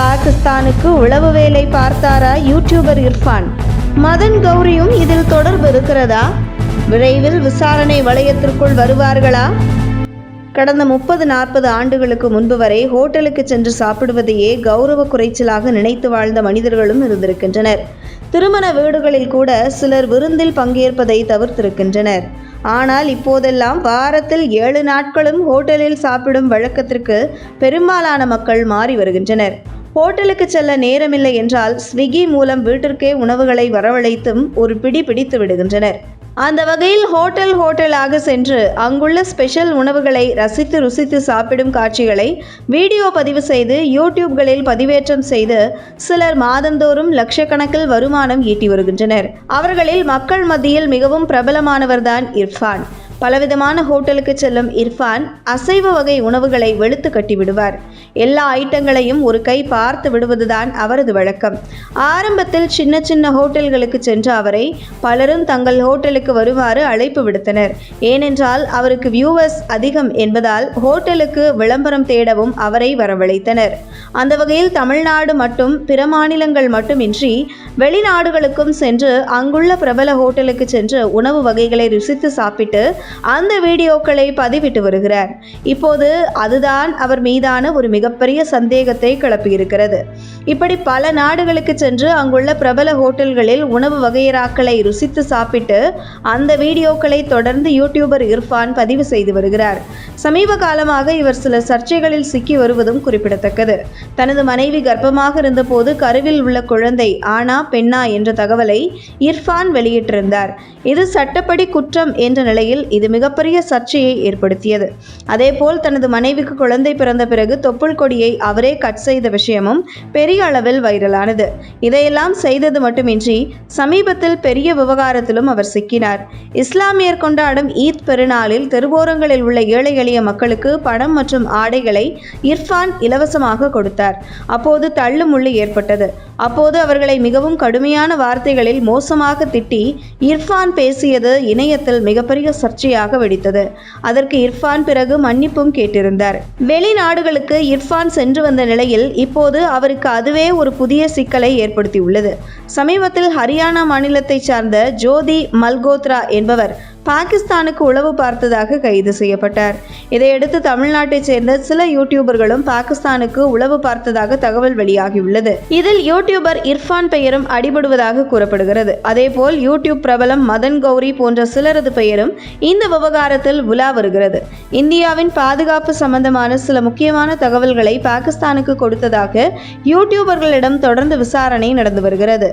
பாகிஸ்தானுக்கு உளவு வேலை பார்த்தாரா யூடியூபர் இர்ஃபான்? மதன் கௌரியும் இதில் தொடர்பு இருக்கிறதா? விரைவில் விசாரணை வளையத்திற்குள் வருவார்களா? கடந்த முப்பது நாற்பது ஆண்டுகளுக்கு முன்பு வரை ஹோட்டலுக்கு சென்று சாப்பிடுவதையே கௌரவ குறைச்சலாக நினைத்து வாழ்ந்த மனிதர்களும் இருந்திருக்கின்றனர். திருமண வீடுகளில் கூட சிலர் விருந்தில் பங்கேற்பதை தவிர்த்திருக்கின்றனர். ஆனால் இப்போதெல்லாம் வாரத்தில் ஏழு நாட்களும் ஹோட்டலில் சாப்பிடும் வழக்கத்திற்கு பெரும்பாலான மக்கள் மாறி வருகின்றனர். ஹோட்டலுக்கு செல்ல நேரமில்லை என்றால் ஸ்விக்கி மூலம் வீட்டிற்கே உணவுகளை வரவழைத்தும் ஒரு பிடி பிடித்து விடுகின்றனர். அந்த வகையில் ஹோட்டல் ஹோட்டலாக சென்று அங்குள்ள ஸ்பெஷல் உணவுகளை ரசித்து ருசித்து சாப்பிடும் காட்சிகளை வீடியோ பதிவு செய்து யூடியூப்களில் பதிவேற்றம் செய்து சிலர் மாதந்தோறும் லட்சக்கணக்கில் வருமானம் ஈட்டி வருகின்றனர். அவர்களில் மக்கள் மத்தியில் மிகவும் பிரபலமானவர்தான் இர்ஃபான். பலவிதமான ஹோட்டலுக்கு செல்லும் இர்ஃபான் அசைவ வகை உணவுகளை வெளுத்து கட்டி விடுவார் எல்லா ஐட்டங்களையும் ஒரு கை பார்த்து விடுவதுதான் அவரது வழக்கம். ஆரம்பத்தில் சின்ன சின்ன ஹோட்டல்களுக்கு சென்ற அவரை பலரும் தங்கள் ஹோட்டலுக்கு வருமாறு அழைப்பு விடுத்தனர். ஏனென்றால் அவருக்கு வியூவர்ஸ் அதிகம் என்பதால் ஹோட்டலுக்கு விளம்பரம் தேடவும் அவரை வரவழைத்தனர். அந்த வகையில் தமிழ்நாடு மட்டும் பிற மாநிலங்கள் மட்டுமின்றி வெளிநாடுகளுக்கும் சென்று அங்குள்ள பிரபல ஹோட்டலுக்கு சென்று உணவு வகைகளை ருசித்து சாப்பிட்டு அந்த வீடியோக்களை பதிவிட்டு வருகிறார். இப்போது அதுதான் அவர் மீதான ஒரு மிகப்பெரிய சந்தேகத்தை கிளப்பியிருக்கிறது. இப்படி பல நாடுகளுக்கு சென்று அங்குள்ள பிரபல ஹோட்டல்களில் உணவு வகையறாக்களை ருசித்து சாப்பிட்டு அந்த வீடியோக்களை தொடர்ந்து யூடியூபர் இர்ஃபான் பதிவு செய்து வருகிறார். சமீப காலமாக இவர் சில சர்ச்சைகளில் சிக்கி வருவதும் குறிப்பிடத்தக்கது. தனது மனைவி கர்ப்பமாக இருந்தபோது கருவில் உள்ள குழந்தை ஆனா பெண்ணா என்ற தகவலை இர்ஃபான் வெளியிட்டிருந்தார். இது சட்டப்படி குற்றம் என்ற நிலையில் இது மிகப்பெரிய சர்ச்சையை ஏற்படுத்தியது. அதேபோல் தனது மனைவிக்கு குழந்தை பிறந்த பிறகு தொப்புள் கொடியை அவரே கட் செய்த விஷயமும் பெரிய அளவில் வைரலானது. இதையெல்லாம் செய்தது மட்டுமின்றி சமீபத்தில் பெரிய விவகாரத்திலும் அவர் சிக்கினார். இஸ்லாமியர் கொண்டாடும் ஈத் பெருநாளில் தெருவோரங்களில் உள்ள ஏழை எளிய மக்களுக்கு பணம் மற்றும் ஆடைகளை இர்ஃபான் இலவசமாக கொடுத்தார். அப்போது தள்ளுமுள்ளு ஏற்பட்டது. அப்போது அவர்களை மிகவும் கடுமையான வார்த்தைகளில் மோசமாக திட்டி இர்ஃபான் பேசியது இணையத்தில் மிகப்பெரிய சர்ச்சையாக வெடித்தது. அதற்கு இர்ஃபான் பிறகு மன்னிப்பும் கேட்டிருந்தார். வெளிநாடுகளுக்கு இர்ஃபான் சென்று வந்த நிலையில் இப்போது அவருக்கு அதுவே ஒரு புதிய சிக்கலை ஏற்படுத்தியுள்ளது. சமீபத்தில் ஹரியானா மாநிலத்தைச் சார்ந்த ஜோதி மல்கோத்ரா என்பவர் பாகிஸ்தானுக்கு உளவு பார்த்ததாக கைது செய்யப்பட்டார். இதையடுத்து தமிழ்நாட்டைச் சேர்ந்த சில யூடியூபர்களும் பாகிஸ்தானுக்கு உளவு பார்த்ததாக தகவல் வெளியாகியுள்ளது. இதில் யூடியூபர் இர்ஃபான் பெயரும் அடிபடுவதாக கூறப்படுகிறது. அதேபோல் யூடியூப் பிரபலம் மதன் கௌரி போன்ற சிலரது பெயரும் இந்த விவகாரத்தில் உலா வருகிறது. இந்தியாவின் பாதுகாப்பு சம்பந்தமான சில முக்கியமான தகவல்களை பாகிஸ்தானுக்கு கொடுத்ததாக யூடியூபர்களிடம் தொடர்ந்து விசாரணை நடந்து வருகிறது.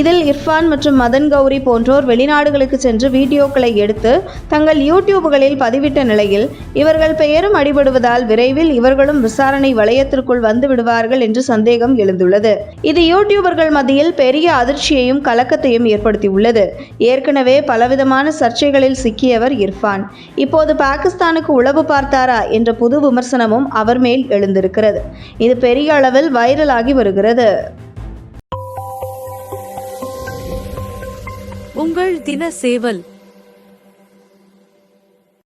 இதில் இர்ஃபான் மற்றும் மதன் கௌரி போன்றோர் வெளிநாடுகளுக்கு சென்று வீடியோக்களை எடுத்து தங்கள் யூடியூப்களில் பதிவிட்ட நிலையில் இவர் இவர்கள் பெயரும் அடிபடுவதால் விரைவில் இவர்களும் விசாரணை வளையத்திற்குள் வந்து விடுவார்கள் என்று சந்தேகம் எழுந்துள்ளது. இது யூடியூபர்கள் மத்தியில் பெரிய அதிர்ச்சியையும் கலக்கத்தையும் ஏற்படுத்தியுள்ளது. ஏற்கனவே பலவிதமான சர்ச்சைகளில் சிக்கியவர் இர்ஃபான். இப்போது பாகிஸ்தானுக்கு உளவு பார்த்தாரா என்ற புது விமர்சனமும் அவர் மேல் எழுந்திருக்கிறது. இது பெரிய அளவில் வைரலாகி வருகிறது. உங்கள் தின சேவல்